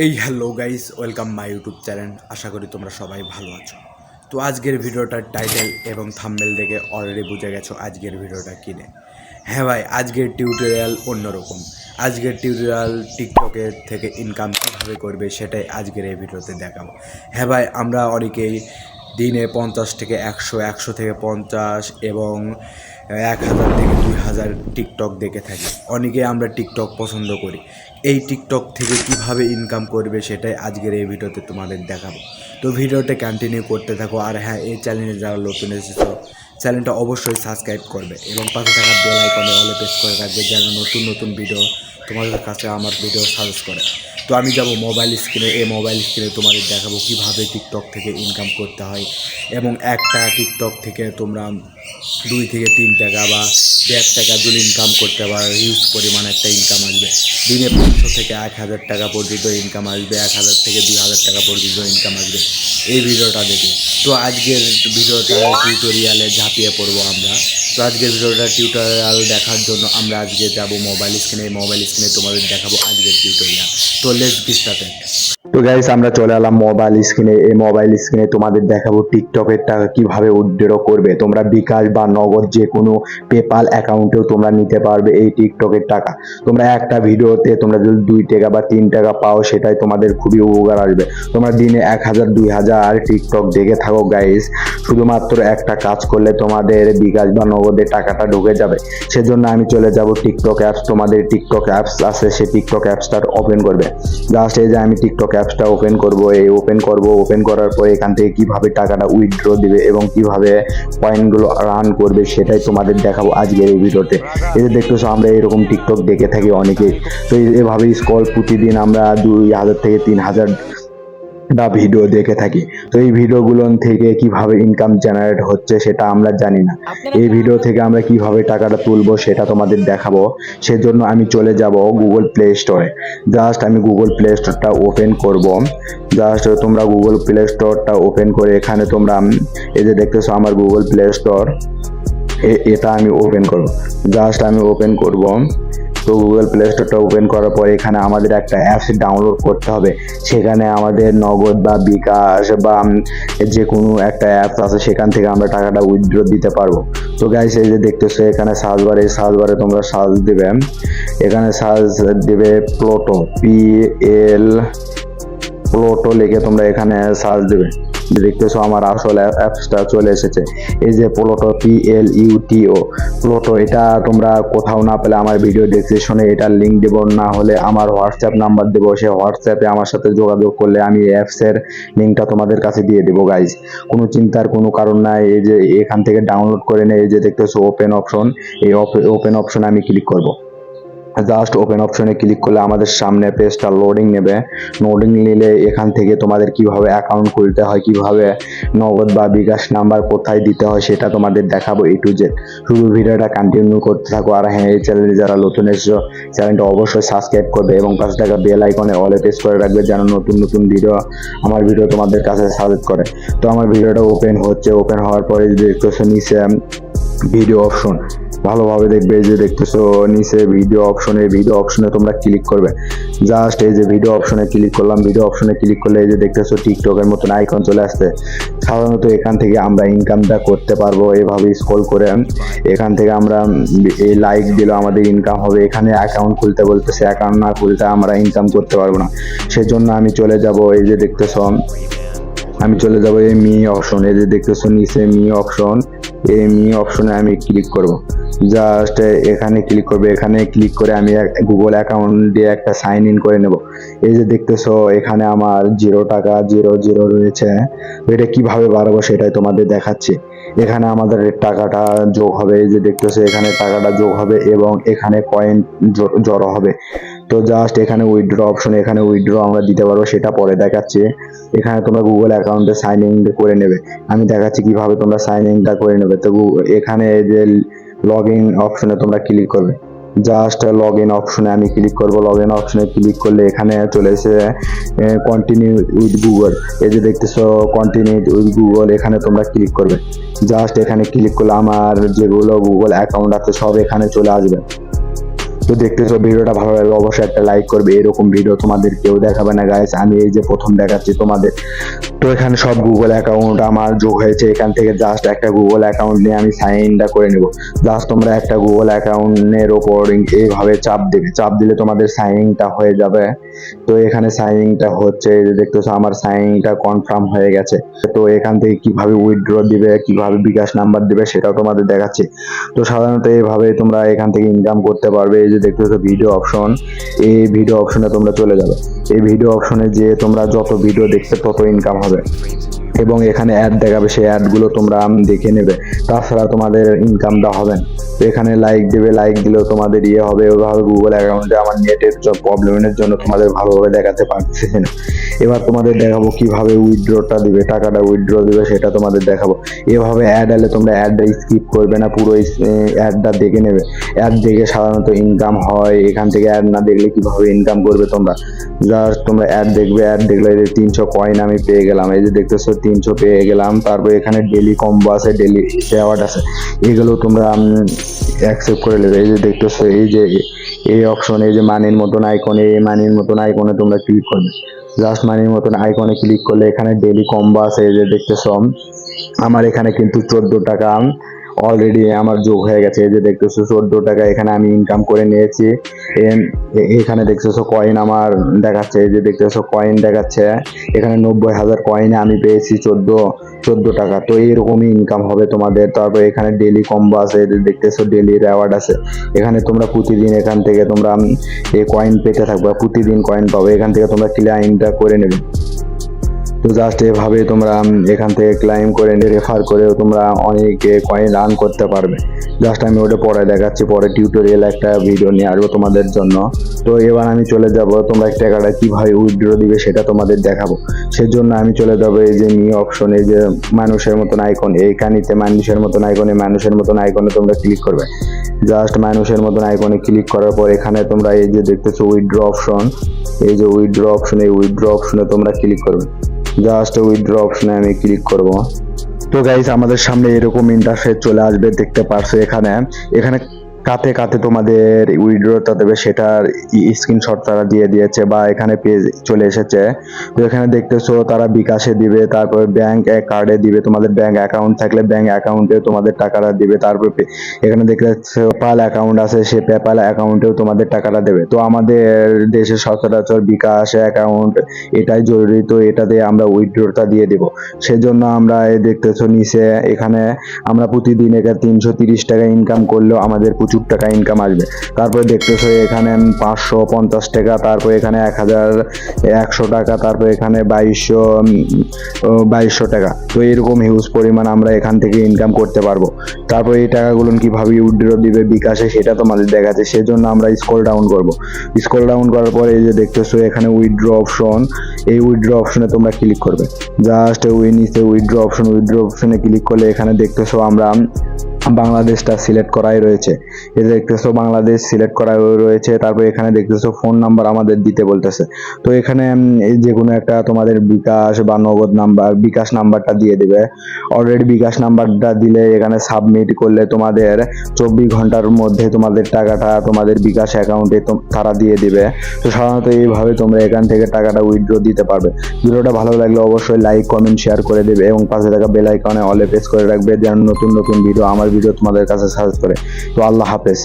এই hello guys, welcome my YouTube channel. আশা করি তোমরা সবাই ভালো আছো। তো আজকের ভিডিওটার টাইটেল এবং থাম্বেল দেখে অলরেডি বুঝে গেছো আজকের ভিডিওটা কিনে হ্যাঁ ভাই, আজকের টিউটোরিয়াল অন্যরকম। আজকের টিউটোরিয়াল টিকটকের থেকে ইনকাম কীভাবে করবে সেটাই আজকের এই ভিডিওতে দেখাবো। হ্যাঁ ভাই, আমরা অনেকেই দিনে পঞ্চাশ থেকে একশো একশো থেকে পঞ্চাশ এবং এক হাজার থেকে দুই হাজার টিকটক দেখে থাকি। অনেকে আমরা টিকটক পছন্দ করি। এই টিকটক থেকে কীভাবে ইনকাম করবে সেটাই আজকের এই ভিডিওতে তোমাদের দেখাবো। তো ভিডিওটা কন্টিনিউ করতে থাকো। আর হ্যাঁ এই চ্যানেলে যারা নতুন এসেছ চ্যানেলটা অবশ্যই সাবস্ক্রাইব করবে এবং পাশে থাকা বেল আইকনে অলে প্রেস করে রাখবে যেন নতুন নতুন ভিডিও তোমাদের কাছে আমার ভিডিও সাজেস্ট করে। তো আমি যাব মোবাইল স্ক্রিনে এই মোবাইল স্ক্রিনে তোমাদের দেখাবো কীভাবে টিকটক থেকে ইনকাম করতে হয় এবং একটা টিকটক থেকে তোমরা দুই থেকে তিন টাকা বা দেড় টাকা যদি ইনকাম করতে পারো হিউজ পরিমাণ একটা ইনকাম আসবে। দিনে পাঁচশো থেকে এক হাজার টাকা পর্যন্ত ইনকাম আসবে, এক হাজার থেকে দুই হাজার টাকা পর্যন্ত ইনকাম আসবে। এই ভিডিওটা দেখে তো আজকের ভিডিওটা টিউটোরিয়ালে ঝাঁপিয়ে পড়ব আমরা। তো আজকের ভিডিওটা টিউটোরিয়াল দেখার জন্য আমরা আজকে যাব মোবাইল স্ক্রিনে মোবাইল স্ক্রিনে তোমাদের দেখাবো আজকের টিউটোরিয়াল তো লেটস গেট স্টার্টেড তো গাইস আমরা চলে এলাম মোবাইল স্ক্রিনে এই মোবাইল স্ক্রিনে তোমাদের দেখাবো টিকটকের টাকা কীভাবে উইথড্র করবে। তোমরা বিকাশ বা নগদ যে কোনো পেপাল অ্যাকাউন্টেও তোমরা নিতে পারবে এই টিকটকের টাকা। তোমরা একটা ভিডিওতে তোমরা যদি দুই টাকা বা তিন টাকা পাও, সেটাই তোমাদের খুবই উপকার আসবে। তোমরা দিনে এক হাজার, দুই হাজার টিকটক দেখে থাকো গাইস শুধুমাত্র একটা কাজ করলে তোমাদের বিকাশ বা নগদের টাকাটা ঢুকে যাবে। সেজন্য আমি চলে যাব টিকটক অ্যাপস তোমাদের টিকটক অ্যাপস আছে, সেই টিকটক অ্যাপসটা ওপেন করবে। জাস্ট এই যে আমি টিকটক অ্যাপসটা ওপেন করব, এই ওপেন করব ওপেন করার পরে এখান থেকে কীভাবে টাকাটা উইথড্র দিবে এবং কীভাবে পয়েন্টগুলো রান করবে সেটাই তোমাদের দেখাবো আজকের এই ভিডিওতে। এই যে দেখতেছো, আমরা এরকম টিকটক দেখে থাকি অনেকেই। তো এই- এভাবে স্কল প্রতিদিন আমরা দুই হাজার থেকে তিন হাজার টা ভিডিও দেখে থাকি। তো এই ভিডিওগুলো থেকে কীভাবে ইনকাম জেনারেট হচ্ছে সেটা আমরা জানি না। এই ভিডিও থেকে আমরা কীভাবে টাকাটা তুলবো সেটা তোমাদের দেখাবো। সেজন্য আমি চলে যাব গুগল প্লে স্টোরে জাস্ট আমি গুগল প্লে স্টোরটা ওপেন করব। জাস্ট তোমরা গুগল প্লে স্টোরটা ওপেন করে এখানে তোমরা এই যে দেখতেছো আমার গুগল প্লে স্টোর এটা আমি ওপেন করব। জাস্ট আমি ওপেন করব। তো গুগল প্লে স্টোরটা ওপেন করার পরে এখানে আমাদের একটা অ্যাপস ডাউনলোড করতে হবে। সেখানে আমাদের নগদ বা বিকাশ বা যে কোনো একটা অ্যাপস আছে, সেখান থেকে আমরা টাকাটা উইথড্র দিতে পারব। তো গাইস এই যে দেখতেছো, এখানে সার্চ বারে সার্চ বারে তোমরা সার্চ দেবে। এখানে সার্চ দেবে প্লোটো পি এল প্লোটো লিখে তোমরা এখানে সার্চ দেবে। দেখতেছো আমার আসল অ্যাপসটা চলে এসেছে। এই যে Pluto P L U T O Pluto এটা তোমরা কোথাও না পেলে আমার ভিডিও ডেসক্রিপশনে এটার লিঙ্ক দেবো। না হলে আমার হোয়াটসঅ্যাপ নাম্বার দেবো। সে হোয়াটসঅ্যাপে আমার সাথে যোগাযোগ করলে আমি অ্যাপসের লিঙ্কটা তোমাদের কাছে দিয়ে দেবো গাইজ কোনো চিন্তার কোনো কারণ নাই। এই যে এখান থেকে ডাউনলোড করে নিয়ে এই যে দেখতেছো ওপেন অপশন এই ওপেন অপশনে আমি ক্লিক করব। জাস্ট ওপেন অপশনে ক্লিক করলে আমাদের সামনে পেজটা লোডিং নেবে। লোডিং নিলে এখান থেকে তোমাদের কীভাবে অ্যাকাউন্ট খুলতে হয়, কীভাবে নগদ বা বিকাশ নাম্বার কোথায় দিতে হয় সেটা তোমাদের দেখাবো এ টু জেড শুধু ভিডিওটা কন্টিনিউ করতে থাকো। আর হ্যাঁ এই চ্যানেলে যারা নতুন এসেছ চ্যানেলটা অবশ্যই সাবস্ক্রাইব করবে এবং পাশে থাকা বেল আইকনে অলে প্রেস করে রাখবে যেন নতুন নতুন ভিডিও আমার ভিডিও তোমাদের কাছে সাজেস্ট করে। তো আমার ভিডিওটা ওপেন হচ্ছে। ওপেন হওয়ার পরে দেখতেছো নিচে ভিডিও অপশন ভালোভাবে দেখবে যে দেখতেছো, নিচে ভিডিও অপশনে ভিডিও অপশনে তোমরা ক্লিক করবে। জাস্ট এই যে ভিডিও অপশনে ক্লিক করলাম ভিডিও অপশনে ক্লিক করলে এই যে দেখতেছো টিকটকের মতন আইকন চলে আসছে। সাধারণত এখান থেকে আমরা ইনকামটা করতে পারব এভাবে স্ক্রল করে। এখান থেকে আমরা এই লাইক দিলে আমাদের ইনকাম হবে। এখানে অ্যাকাউন্ট খুলতে বলতেছে অ্যাকাউন্ট না খুলতে আমরা ইনকাম করতে পারব না। সেজন্য আমি চলে যাব, এই যে দেখতেছো, আমি চলে যাব এই মি অপশন এই যে দেখতেছো নিচে মি অপশন মি অপশনে আমি ক্লিক করব। জাস্ট এখানে ক্লিক করবে। এখানে ক্লিক করে আমি গুগল অ্যাকাউন্ট দিয়ে একটা সাইন ইন করে নেব। এই যে দেখতেছো, এখানে আমার জিরো টাকা জিরো জিরো রয়েছে। এটা কীভাবে বাড়াবো সেটাই তোমাদের দেখাচ্ছি। এখানে আমাদের টাকাটা যোগ হবে। এই যে দেখতেছো, এখানে টাকাটা যোগ হবে এবং এখানে কয়েন জড়ো হবে। তো জাস্ট এখানে উইথড্র অপশন এখানে উইথড্র আমরা দিতে পারব, সেটা পরে দেখাচ্ছি। এখানে তোমরা গুগল অ্যাকাউন্টে সাইন ইন করে নেবে। আমি দেখাচ্ছি কীভাবে তোমরা সাইন ইনটা করে নেবে। তো এখানে যে লগ ইন অপশনে তোমরা ক্লিক করবে। জাস্ট লগ ইন অপশনে আমি ক্লিক করব। লগ ইন অপশনে ক্লিক করলে এখানে চলে এসে কন্টিনিউ উইথ গুগল এই যে দেখতেছো কন্টিনিউ উইথ গুগল এখানে তোমরা ক্লিক করবে। জাস্ট এখানে ক্লিক করলে আমার যেগুলো গুগল অ্যাকাউন্ট আছে সব এখানে চলে আসবে। তো দেখতেছো ভিডিওটা ভালো লাগলে অবশ্যই একটা লাইক করবে। এরকম ভিডিও তোমাদের কেউ দেখাবে না গাইস আমি এই যে প্রথম দেখাচ্ছি তোমাদের। তো এখানে সব গুগল অ্যাকাউন্ট আমার যোগ হয়েছে, এখান থেকে জাস্ট একটা গুগল অ্যাকাউন্ট নিয়ে আমি সাইনটা করে নেব। জাস্ট তোমরা একটা গুগল অ্যাকাউন্টের ওপর এইভাবে চাপ দেবে। চাপ দিলে তোমাদের সাইনিংটা হয়ে যাবে। তো এখানে সাইনিংটা হচ্ছে দেখতেছো, আমার সাইনিংটা কনফার্ম হয়ে গেছে। তো এখান থেকে কীভাবে উইথড্র দিবে, কীভাবে বিকাশ নাম্বার দিবে, সেটাও তোমাদের দেখাচ্ছি। তো সাধারণত এইভাবে তোমরা এখান থেকে ইনকাম করতে পারবে। যে দেখতেছো ভিডিও অপশন এই ভিডিও অপশনে তোমরা চলে যাবে। এই ভিডিও অপশনে যে তোমরা যত ভিডিও দেখবে তত ইনকাম হবে। এবং এখানে অ্যাড দেখাবে, সেই অ্যাডগুলো তোমরা দেখে নেবে। তাছাড়া তোমাদের ইনকামটা হবে এখানে লাইক দেবে লাইক দিলেও তোমাদের ইয়ে হবে। ওইভাবে গুগল অ্যাকাউন্টে আমার নেটের প্রবলেমের জন্য তোমাদের ভালোভাবে দেখাতে পারতেছি না। এবার তোমাদের দেখাবো কীভাবে উইথড্রটা দিবে, টাকাটা উইথড্র দিবে, সেটা তোমাদের দেখাবো। এভাবে অ্যাড এলে তোমরা অ্যাডটা স্কিপ করবে না, পুরো অ্যাডটা দেখে নেবে। দেখে সাধারণত ইনকাম হয়, এখান থেকে অ্যাড না দেখলে কীভাবে ইনকাম করবে তোমরা? জাস্ট তোমরা অ্যাড দেখবে অ্যাড দেখলে এই যে তিনশো কয়েন আমি পেয়ে গেলাম, এই যে দেখতেছো তিনশো পেয়ে গেলাম, তারপর এখানে ডেলি কম্বো আছে ডেলি অ্যাওয়ার্ড আছে, এগুলো তোমরা অ্যাকসেপ্ট করে নেবে। এই যে দেখতেছো, এই যে এই অপশন এই যে মানির মতন আইকনে এই মানির মতন আইকনে তোমরা ক্লিক করবে। জাস্ট মানির মতন আইকনে ক্লিক করলে এখানে ডেলি কম্বো আছে, এই যে দেখতেছো, আমার এখানে কিন্তু চোদ্দ টাকা অলরেডি আমার যোগ হয়ে গেছে, এই যে দেখতেছো চোদ্দ টাকা এখানে আমি ইনকাম করে নিয়েছি। এখানে দেখতেছো কয়েন আমার দেখাচ্ছে যে দেখতেছো কয়েন দেখাচ্ছে। এখানে নব্বই হাজার কয়েনে আমি পেয়েছি চোদ্দ চোদ্দ টাকা। তো এরকমই ইনকাম হবে তোমাদের। তারপর এখানে ডেলি কম্বো আছে দেখতেছো ডেলি রেওয়ার্ড আছে। এখানে তোমরা প্রতিদিন এখান থেকে তোমরা এই কয়েন পেতে থাকবে, প্রতিদিন কয়েন পাবে। এখান থেকে তোমরা ক্লাইমটা করে নেবে। তো জাস্ট এভাবে তোমরা এখান থেকে ক্লাইম করে রেফার করেও তোমরা অনেক কয়েন আর্ন করতে পারবে। জাস্ট আমি ওটা পরে দেখাচ্ছি, পরে টিউটোরিয়াল একটা ভিডিও নিয়ে আসব তোমাদের জন্য। তো এবার আমি চলে যাব, তোমরা টাকাটা কীভাবে উইথড্র দিবে সেটা তোমাদের দেখাবো। সেজন্য আমি চলে যাব এই যে নি অপশন যে মানুষের মতন আইকন এইখানিতে মানুষের মতন আইকনে মানুষের মতন আইকনে তোমরা ক্লিক করবে। জাস্ট মানুষের মতন আইকনে ক্লিক করার পর এখানে তোমরা এই যে দেখতেছো উইথড্র অপশন এই যে উইথড্র অপশন এই উইথড্র অপশনে তোমরা ক্লিক করবে। জাস্ট উইথড্র অপশনে আমি ক্লিক করব। তো গাইস আমাদের সামনে এরকম ইন্টারফেস চলে আসবে, দেখতে পারছ এখানে। এখানে কাতে কাতে তোমাদের উইথড্রটা দেবে, সেটার স্ক্রিনশট তারা দিয়ে দিয়েছে বা এখানে পেজ চলে এসেছে। তো এখানে দেখতেছো তারা বিকাশে দিবে, তারপরে ব্যাংক কার্ডে দিবে, তোমাদের ব্যাংক অ্যাকাউন্ট থাকলে ব্যাংক অ্যাকাউন্টে তোমাদের টাকাটা দিবে, তারপর এখানে দেখতে পেপাল অ্যাকাউন্ট আছে, সে পেপাল অ্যাকাউন্টেও তোমাদের টাকাটা দেবে। তো আমাদের দেশে সচরাচর বিকাশ অ্যাকাউন্ট এটাই জরুরি, তো এটাতে আমরা উইথড্রটা দিয়ে দিব। সেজন্য আমরা দেখতেছো নিচে এখানে আমরা প্রতিদিন এখানে তিনশো তিরিশ টাকা ইনকাম করলেও আমাদের প্রচুর টাকা ইনকাম আসবে। তারপরে দেখতেছো এখানে পাঁচশো পঞ্চাশ টাকা, তারপর এখানে এক হাজার একশো টাকা, তারপর এখানে বাইশশো বাইশশো টাকা। তো এরকম হিউজ পরিমাণ আমরা এখান থেকে ইনকাম করতে পারব। তারপর এই টাকাগুলো কীভাবে উইথড্র দিবে বিকাশে সেটা তোমাদের দেখাচ্ছে, সেজন্য আমরা স্কল ডাউন করব। স্কল ডাউন করার পরে এই যে দেখতেছো এখানে উইথড্র অপশন এই উইথড্র অপশনে তোমরা ক্লিক করবে। জাস্ট ওই নিচে উইথড্র অপশন উইথড্র অপশনে ক্লিক করলে এখানে দেখতেছো আমরা বাংলাদেশটা সিলেক্ট করাই রয়েছে। এই দেখতেছো বাংলাদেশ সিলেক্ট করা রয়েছে, তারপর এখানে দেখতেছো ফোন নাম্বার আমাদের দিতে বলতেছে। তো এখানে যে কোনো একটা তোমাদের বিকাশ বা নগদ নাম্বার, বিকাশ নাম্বারটা দিয়ে দিবে। অলরেডি বিকাশ নাম্বারটা দিলে এখানে সাবমিট করলে তোমাদের চব্বিশ ঘণ্টার মধ্যে তোমাদের টাকাটা তোমাদের বিকাশ অ্যাকাউন্টে তারা দিয়ে দিবে। তো সাধারণত এইভাবে তোমরা এখান থেকে টাকাটা উইথড্র দিতে পারবে। ভিডিওটা ভালো লাগলে অবশ্যই লাইক কমেন্ট শেয়ার করে দেবে এবং পাশে থাকা বেল আইকনে অলে প্রেস করে রাখবে। যেন নতুন নতুন ভিডিও আমার ভিডিও তোমাদের কাছে সাজেস্ট করে। তো আল্লাহ হাফেজ।